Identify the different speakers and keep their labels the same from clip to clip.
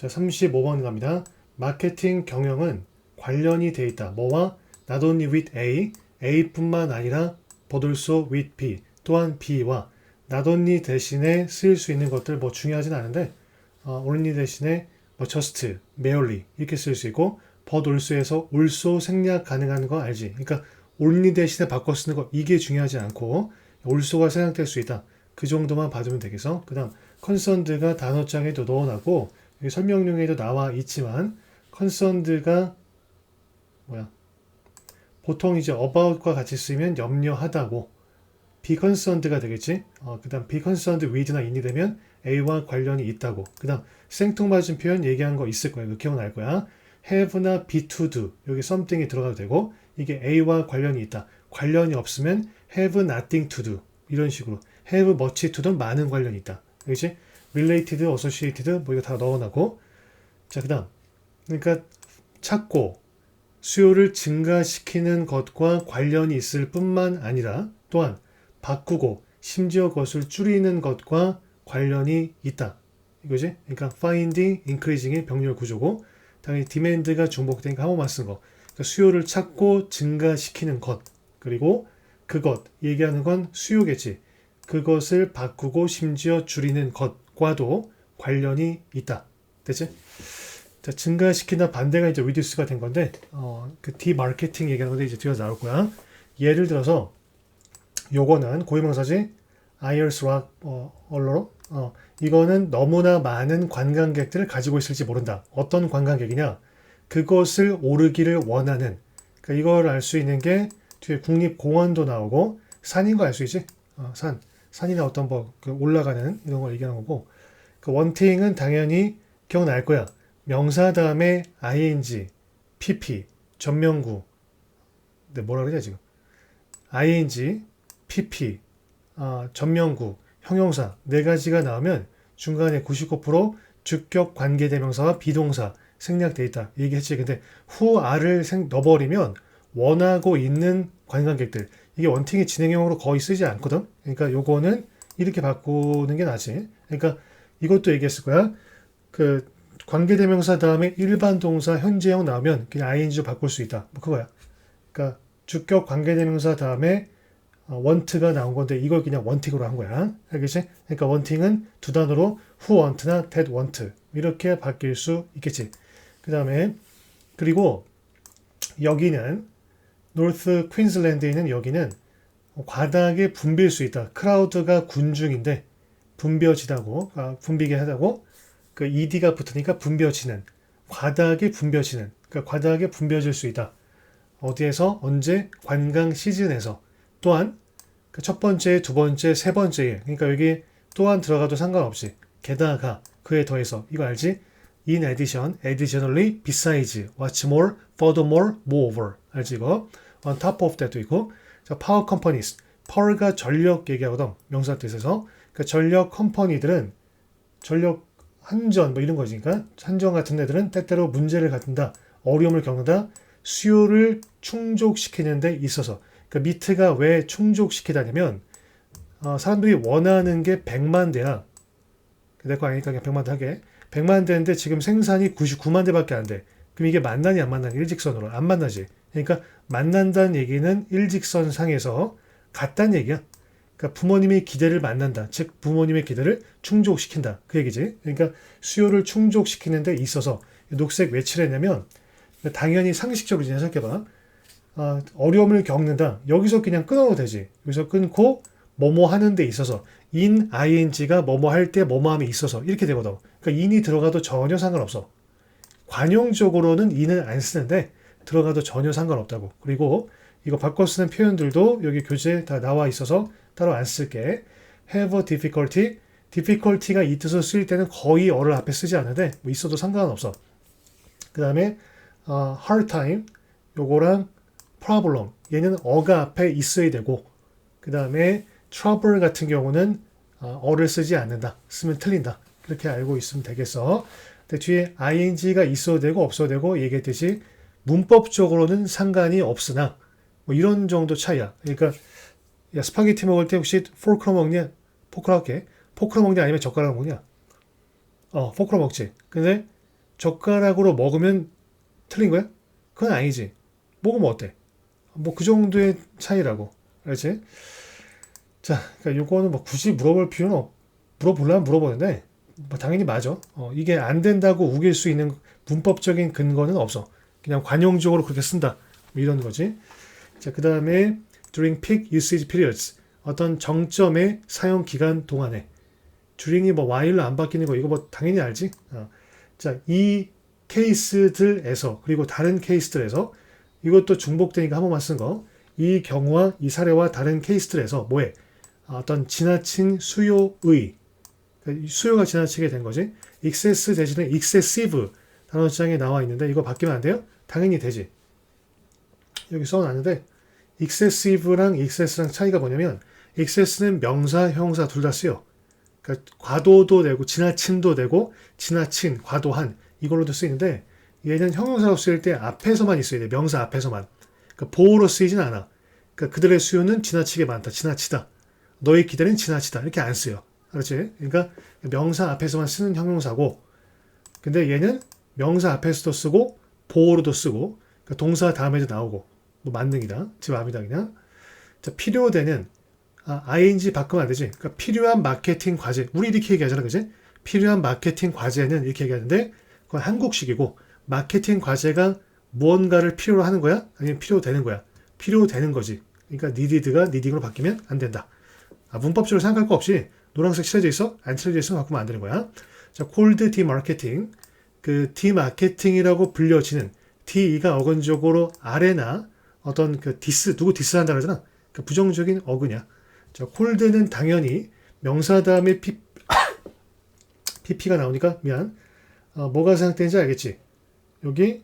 Speaker 1: 자, 35번 갑니다. 마케팅 경영은 관련이 돼 있다. 뭐와? not only with A, A뿐만 아니라 but also with B, 또한 B와 not only 대신에 쓰일 수 있는 것들 뭐 중요하진 않은데 어, only 대신에 뭐 just, merely 이렇게 쓸 수 있고 but also에서 also 생략 가능한 거 알지? 그러니까 only 대신에 바꿔 쓰는 거 이게 중요하지 않고 also가 생략될 수 있다. 그 정도만 받으면 되겠어. 그 다음 concerned가 단어장에도 넣어놨고 설명용에도 나와 있지만 concerned가 뭐야 보통 이제 about과 같이 쓰면 염려하다고 be concerned가 되겠지. 어, 그 다음 be concerned with나 in이 되면 A와 관련이 있다고. 그 다음 생뚱맞은 표현 얘기한 거 있을 거야. 그 기억날 거야. have나 be to do 여기 something이 들어가도 되고 이게 A와 관련이 있다. 관련이 없으면 have nothing to do 이런 식으로 have much to do 많은 관련이 있다. 그렇지? Related, associated 뭐 이거 다 넣어놔고 자 그다음 그러니까 찾고 수요를 증가시키는 것과 관련이 있을 뿐만 아니라 또한 바꾸고 심지어 그것을 줄이는 것과 관련이 있다. 이거지? 그러니까 finding, increasing의 병렬 구조고 당연히 demand가 중복되니까 한 번만 쓴 거. 그러니까 수요를 찾고 증가시키는 것. 그리고 그것 얘기하는 건 수요겠지. 그것을 바꾸고 심지어 줄이는 것 과도 관련이 있다. 됐지? 자, 증가시키나 반대가 이제 reduce가 된 건데, 어, 그 디마케팅 얘기하는 건데 이제 뒤에서 나올 거야. 예를 들어서, 요거는 고유명사지, IELTS와 어, 언어로, 어, 이거는 너무나 많은 관광객들을 가지고 있을지 모른다. 어떤 관광객이냐? 그것을 오르기를 원하는. 그러니까 이걸 알 수 있는 게 뒤에 국립공원도 나오고 산인 거 알 수 있지? 어, 산. 산이나 어떤 뭐그 올라가는 이런 걸 얘기하는 거고 그 원팅은 당연히 기억날 거야. 명사 다음에 ing, pp, 전명구. 근데 뭐라 그러냐 지금? ing, pp, 아, 전명구, 형용사 네 가지가 나오면 중간에 99% 주격 관계 대명사와 비동사 생략돼 있다 얘기했지. 근데 생 넣어버리면 원하고 있는 관광객들 이게 원팅의 진행형으로 거의 쓰지 않거든. 그러니까 요거는 이렇게 바꾸는 게 낫지. 그러니까 이것도 얘기했을 거야. 그 관계대명사 다음에 일반 동사 현재형 나오면 그냥 ing로 바꿀 수 있다. 뭐 그거야. 그러니까 주격 관계대명사 다음에 원트가 나온 건데 이걸 그냥 원팅으로 한 거야. 알겠지? 그러니까 원팅은 두 단어로 who want나 that want 이렇게 바뀔 수 있겠지. 그 다음에 그리고 여기는 노스 퀸즐랜드에 있는 여기는 과다하게 붐빌 수 있다. 크라우드가 군중인데 붐벼지다고 아, 붐비게 하다고 그 ed가 붙으니까 붐벼지는 과다하게 붐벼지는 그러니까 과다하게 붐벼질 수 있다. 어디에서 언제 관광 시즌에서 또한 그 첫 번째, 두 번째, 세 번째에 그러니까 여기 또한 들어가도 상관없이 게다가 그에 더해서 이거 알지? In addition, additionally, besides, what's more, furthermore, moreover. 알지 이거? On top of that도 있고. 자, power companies. power가 전력 얘기하거든 명사 뜻에서. 그러니까 전력 컴퍼니들은 전력 한전 뭐 이런 거지니까 한전 같은 애들은 때때로 문제를 갖는다 어려움을 겪는다 수요를 충족시키는 데 있어서. 그러니까 미트가 왜 충족시키다냐면 어, 사람들이 원하는 게 100만 대야. 내 거 아니니까 그냥 100만 대 하게 100만 대인데 지금 생산이 99만 대밖에 안 돼. 그럼 이게 만나니 안 만나니 일직선으로 안 만나지. 그러니까 만난다는 얘기는 일직선 상에서 같다는 얘기야. 그러니까 부모님의 기대를 만난다. 즉 부모님의 기대를 충족시킨다. 그 얘기지. 그러니까 수요를 충족시키는 데 있어서 녹색 왜 칠했냐면 당연히 상식적으로 생각해봐. 아, 어려움을 겪는다. 여기서 그냥 끊어도 되지. 여기서 끊고 뭐뭐 하는 데 있어서 in ing가 뭐뭐 할 때 뭐뭐함이 있어서 이렇게 되거든. 그러니까 in이 들어가도 전혀 상관없어. 관용적으로는 in을 안 쓰는데 들어가도 전혀 상관없다고. 그리고 이거 바꿔 쓰는 표현들도 여기 교재에 다 나와 있어서 따로 안 쓸게. have a difficulty. difficulty가 이 뜻을 쓸 때는 거의 어를 앞에 쓰지 않는데 뭐 있어도 상관없어. 그 다음에 어, hard time 요거랑 problem 얘는 어가 앞에 있어야 되고 그 다음에 trouble 같은 경우는 어, 어를 쓰지 않는다. 쓰면 틀린다. 그렇게 알고 있으면 되겠어. 근데 뒤에 ing가 있어도 되고 없어도 되고 얘기했듯이 문법적으로는 상관이 없으나 뭐 이런 정도 차이야. 그러니까 야, 스파게티 먹을 때 혹시 포크로 먹냐? 포크로 할게. 포크로 먹냐 아니면 젓가락으로 먹냐? 어, 포크로 먹지. 근데 젓가락으로 먹으면 틀린 거야? 그건 아니지. 먹으면 어때? 뭐 그 정도의 차이라고. 알지? 자, 그러니까 요거는 뭐 굳이 물어볼 필요는 없, 물어보려면 물어보는데, 뭐 당연히 맞아. 어, 이게 안 된다고 우길 수 있는 문법적인 근거는 없어. 그냥 관용적으로 그렇게 쓴다. 뭐 이런 거지. 자, 그 다음에 during peak usage periods. 어떤 정점의 사용 기간 동안에. during이 뭐 while로 안 바뀌는 거 이거 뭐 당연히 알지? 어. 자, 이 케이스들에서 그리고 다른 케이스들에서 이것도 중복되니까 한 번만 쓴 거. 이 경우와 이 사례와 다른 케이스들에서 뭐해? 아, 어떤 지나친 수요의 그러니까 이 수요가 지나치게 된 거지. excess 대신에 excessive 단어장에 나와 있는데 이거 바뀌면 안 돼요? 당연히 되지. 여기 써놨는데 excessive랑 excess랑 차이가 뭐냐면 excess는 명사, 형사 둘 다 쓰여. 그러니까 과도도 되고 지나친도 되고 지나친, 과도한 이걸로도 쓰이는데 얘는 형용사로 쓰일 때 앞에서만 있어야 돼. 명사 앞에서만. 그러니까 보호로 쓰이진 않아. 그러니까 그들의 수요는 지나치게 많다. 지나치다. 너의 기대는 지나치다. 이렇게 안 쓰여. 그렇지? 그러니까 명사 앞에서만 쓰는 형용사고 근데 얘는 명사 앞에서도 쓰고 보호로도 쓰고 그러니까 동사 다음에도 나오고 뭐 만능이다. 그냥. 자, 필요되는 아, ing 바꾸면 안 되지. 그러니까 필요한 마케팅 과제. 우리 이렇게 얘기하잖아. 그지? 필요한 마케팅 과제는 이렇게 얘기하는데 그건 한국식이고 마케팅 과제가 무언가를 필요로 하는 거야? 아니면 필요되는 거야? 필요되는 거지. 그러니까 needed가 needing으로 바뀌면 안 된다. 아, 문법적으로 생각할 거 없이 노란색 칠해져 있어? 안 칠해져 있으면 바꾸면 안 되는 거야. 자, cold demarketing. 그 demarketing이라고 불려지는 de가 어근적으로 아래나 어떤 그 디스, 누구 디스한다 그러잖아. 그 부정적인 어근이야. 자, cold는 당연히 명사 다음에 p, pp가 나오니까 미안. 어, 뭐가 생각되는지 알겠지? 여기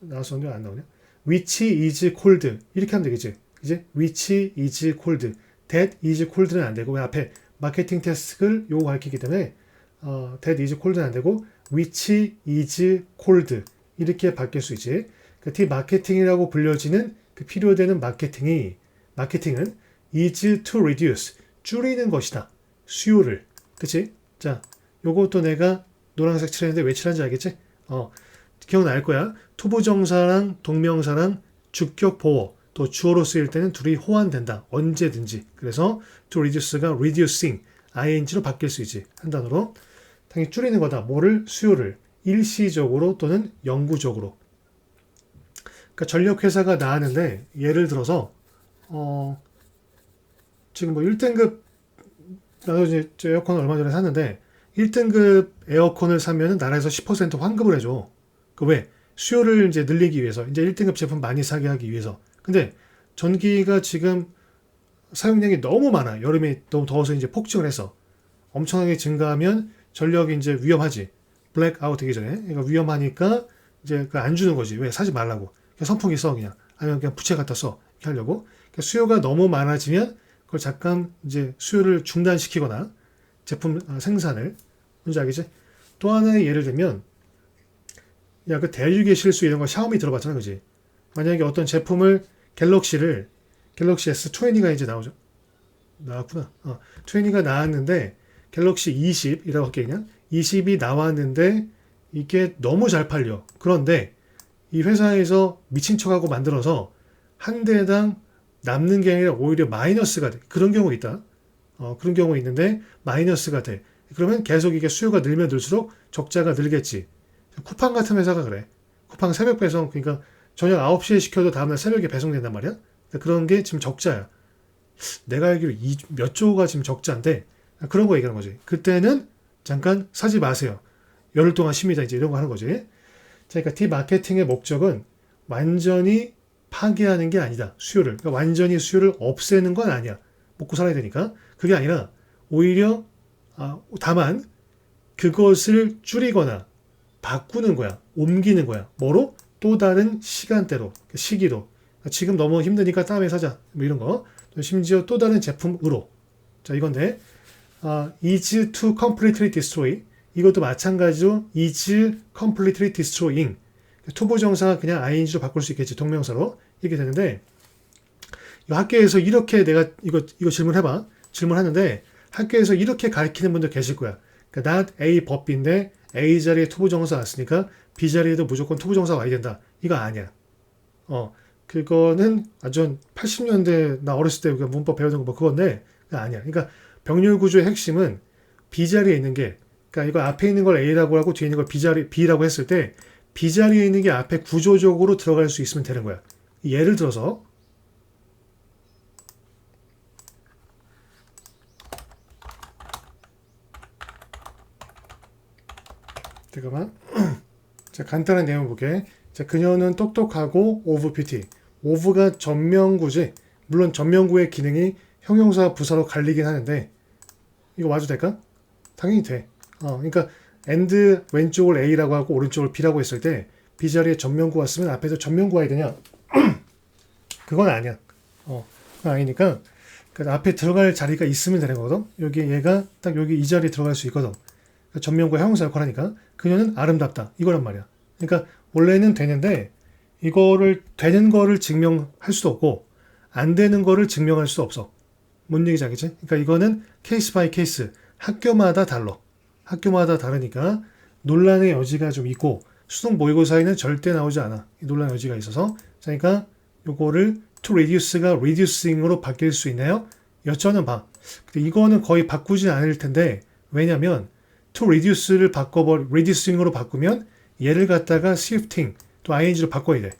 Speaker 1: 나왔었는데 안 나오냐? which is cold 이렇게 하면 되겠지? 이제 which is cold, that is cold는 안 되고 왜 앞에 마케팅 태스크를 요거 가르치기 때문에 어, that is cold는 안 되고 which is cold 이렇게 바뀔 수 있지. 그 D 마케팅이라고 불려지는 그 필요되는 마케팅이 마케팅은 is to reduce 줄이는 것이다. 수요를. 그치? 자, 요것도 내가 노란색 칠했는데 왜 칠한지 알겠지? 어, 기억날 거야. 투부정사랑 동명사랑 주격 보호 또 주어로 쓰일 때는 둘이 호환된다. 언제든지. 그래서 to reduce가 reducing ing로 바뀔 수 있지. 한 단어로. 당연히 줄이는 거다. 뭐를? 수요를. 일시적으로 또는 영구적으로. 그러니까 전력회사가 나왔는데 예를 들어서 어, 지금 뭐 1등급 나도 이제 저 에어컨을 얼마 전에 샀는데 1등급 에어컨을 사면은 나라에서 10% 환급을 해줘. 그 왜? 수요를 이제 늘리기 위해서 이제 1등급 제품 많이 사게 하기 위해서. 근데 전기가 지금 사용량이 너무 많아. 여름에 너무 더워서 이제 폭증을 해서 엄청나게 증가하면 전력이 이제 위험하지. 블랙아웃 되기 전에. 그러니까 위험하니까 이제 그 안 주는 거지. 왜? 사지 말라고. 그냥 선풍기 써 그냥. 아니면 그냥 부채 갖다 써. 이렇게 하려고. 그러니까 수요가 너무 많아지면 그걸 잠깐 이제 수요를 중단시키거나 제품 아, 생산을 뭔지 알겠지? 또 하나의 예를 들면 야 그 대륙의 실수 이런 거 샤오미 들어봤잖아 그지? 만약에 어떤 제품을 갤럭시를 갤럭시 S20가 이제 나오죠. 나왔구나. 어, 20가 나왔는데 갤럭시 20이라고 할게 그냥 20이 나왔는데 이게 너무 잘 팔려. 그런데 이 회사에서 미친 척하고 만들어서 한 대당 남는 게 아니라 오히려 마이너스가 돼. 그런 경우 있다. 어, 그런 경우 있는데 마이너스가 돼. 그러면 계속 이게 수요가 늘면 늘수록 적자가 늘겠지. 쿠팡 같은 회사가 그래. 쿠팡 새벽 배송 그러니까 저녁 9시에 시켜도 다음날 새벽에 배송된단 말이야. 그런 게 지금 적자야. 내가 알기로 이, 몇 조가 지금 적자인데 그런 거 얘기하는 거지. 그때는 잠깐 사지 마세요. 열흘 동안 쉽니다. 이제 이런 거 하는 거지. 자, 그러니까 디마케팅의 목적은 완전히 파괴하는 게 아니다. 수요를. 그러니까 완전히 수요를 없애는 건 아니야. 먹고 살아야 되니까. 그게 아니라 오히려 아, 다만 그것을 줄이거나 바꾸는 거야. 옮기는 거야. 뭐로? 또 다른 시간대로, 시기로. 지금 너무 힘드니까 다음에 사자. 뭐 이런 거. 심지어 또 다른 제품으로. 자, 이건데, 아, is to completely destroy. 이것도 마찬가지로 is completely destroying. 투부정사가 그냥 ing로 바꿀 수 있겠지. 동명사로. 이렇게 되는데, 이 학교에서 이렇게 내가 이거, 이거 질문해봐. 질문하는데, 학교에서 이렇게 가르치는 분들 계실 거야. 그러니까 not A 법비인데 A 자리에 투부정사 왔으니까 B 자리에도 무조건 투부정사 와야 된다. 이거 아니야. 어, 그거는 완전 80년대 나 어렸을 때 문법 배우는 거뭐 그건데 아니야. 그러니까 병렬 구조의 핵심은 B 자리에 있는 게 그러니까 이거 앞에 있는 걸 A라고 하고 뒤에 있는 걸 B 자리 B라고 했을 때 B 자리에 있는 게 앞에 구조적으로 들어갈 수 있으면 되는 거야. 예를 들어서 잠깐만. 자, 간단한 내용 볼게. 자, 그녀는 똑똑하고 오브 뷰티. 오브가 전명구지. 물론 전명구의 기능이 형용사 부사로 갈리긴 하는데 이거 와도 될까? 당연히 돼. 어, 그러니까 and 왼쪽을 A라고 하고 오른쪽을 B라고 했을 때 B 자리에 전명구 왔으면 앞에서 전명구 와야 되냐? 그건 아니야. 어, 그건 아니니까 그 앞에 들어갈 자리가 있으면 되는 거거든. 여기 얘가 딱 여기 이 자리에 들어갈 수 있거든. 그러니까 전명구 형용사 역할하니까 그녀는 아름답다. 이거란 말이야. 그러니까 원래는 되는데 이거를 되는 거를 증명할 수도 없고 안 되는 거를 증명할 수도 없어. 뭔 얘기지 알겠지? 그러니까 이거는 케이스 바이 케이스 학교마다 달라. 학교마다 다르니까 논란의 여지가 좀 있고 수능 모의고사에는 절대 나오지 않아. 논란 여지가 있어서. 자, 그러니까 요거를 to reduce가 reducing으로 바뀔 수 있나요? 여쭤는 봐. 근데 이거는 거의 바꾸진 않을 텐데 왜냐면 to reduce를 바꿔버 reducing으로 바꾸면 얘를 갖다가 shifting 또 ing로 바꿔야 돼.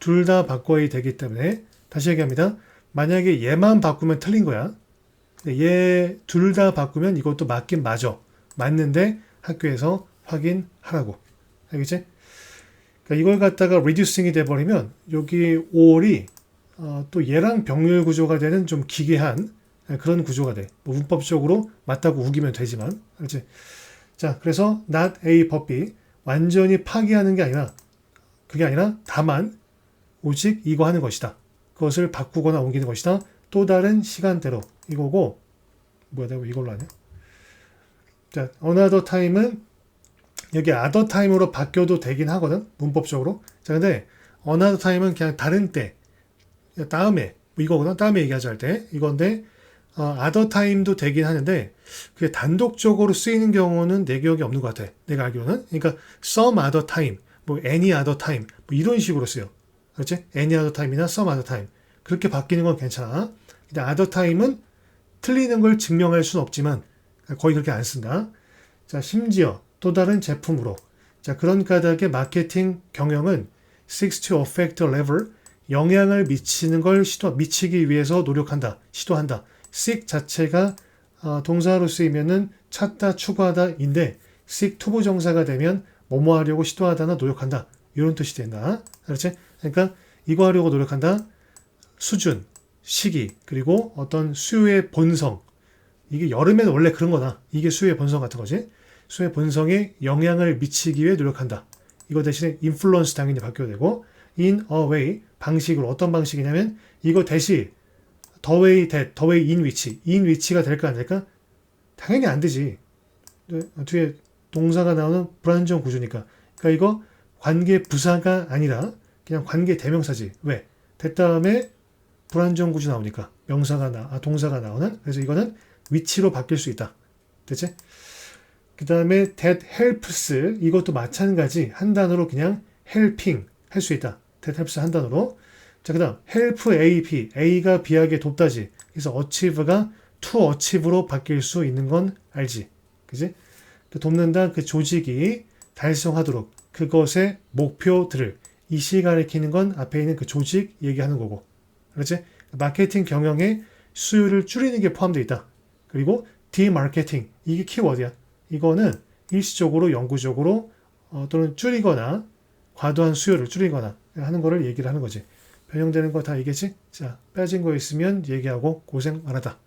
Speaker 1: 둘 다 바꿔야 되기 때문에 다시 얘기합니다. 만약에 얘만 바꾸면 틀린 거야. 얘 둘 다 바꾸면 이것도 맞긴 맞아. 맞는데 학교에서 확인하라고. 알겠지? 그러니까 이걸 갖다가 reducing이 돼버리면 여기 5월이 어, 또 얘랑 병렬 구조가 되는 좀 기괴한 그런 구조가 돼. 뭐 문법적으로 맞다고 우기면 되지만. 알지? 자, 그래서 not A 법비 완전히 파기하는 게 아니라 그게 아니라 다만 오직 이거 하는 것이다. 그것을 바꾸거나 옮기는 것이다. 또 다른 시간대로 이거고 뭐야 내가 왜 이걸로 하냐? 자, another time은 여기 other time으로 바뀌어도 되긴 하거든 문법적으로. 자, 근데 another time은 그냥 다른 때 다음에 뭐 이거거든 다음에 얘기하자 할 때 이건데 어, time도 되긴 하는데 그게 단독적으로 쓰이는 경우는 내 기억이 없는 것 같아. 내가 알기로는. 그러니까 some other time, 뭐 any other time 뭐 이런 식으로 쓰여. 그렇지? any other time이나 some other time. 그렇게 바뀌는 건 괜찮아. 근데 other time은 틀리는 걸 증명할 수는 없지만 거의 그렇게 안 쓴다. 자, 심지어 또 다른 제품으로. 자, 그런 까닭의 마케팅 경영은 affect a level 영향을 미치는 걸 시도 미치기 위해서 노력한다. 시도한다. Seek 자체가 어, 동사로 쓰이면은 찾다, 추구하다인데 seek 투부 정사가 되면 뭐뭐 하려고 시도하다나 노력한다. 이런 뜻이 된다. 그렇지? 그러니까 이거 하려고 노력한다. 수준, 시기, 그리고 어떤 수요의 본성. 이게 여름에는 원래 그런 거다. 이게 수요의 본성 같은 거지. 수요의 본성에 영향을 미치기 위해 노력한다. 이거 대신에 influence 당연히 바뀌어야 되고 in a way 방식으로 어떤 방식이냐면 이거 대신 that, the way in which, in which가 될까 안 될까? 당연히 안 되지. 뒤에 동사가 나오는 불안정 구조니까. 그러니까 이거 관계 부사가 아니라 그냥 관계 대명사지. 왜? 됐 다음에 불안정 구조 나오니까 명사가 나, 아, 동사가 나오는. 그래서 이거는 위치로 바뀔 수 있다. 됐지? 그 다음에 that helps 이것도 마찬가지 한 단어로 그냥 helping 할 수 있다. that helps 한 단어로. 자, 그 다음 help A, B. A가 B에게 돕다지. 그래서 achieve가 to achieve로 바뀔 수 있는 건 알지. 그지? 돕는다 그 조직이 달성하도록 그것의 목표들을 이시 가리키는 건 앞에 있는 그 조직 얘기하는 거고. 그렇지? 마케팅 경영의 수요를 줄이는 게 포함되어 있다. 그리고 디마케팅 이게 키워드야. 이거는 일시적으로 영구적으로 어, 또는 줄이거나 과도한 수요를 줄이거나 하는 거를 얘기를 하는 거지. 변형되는 거다 이게지? 자, 빠진 거 있으면 얘기하고 고생 많았다.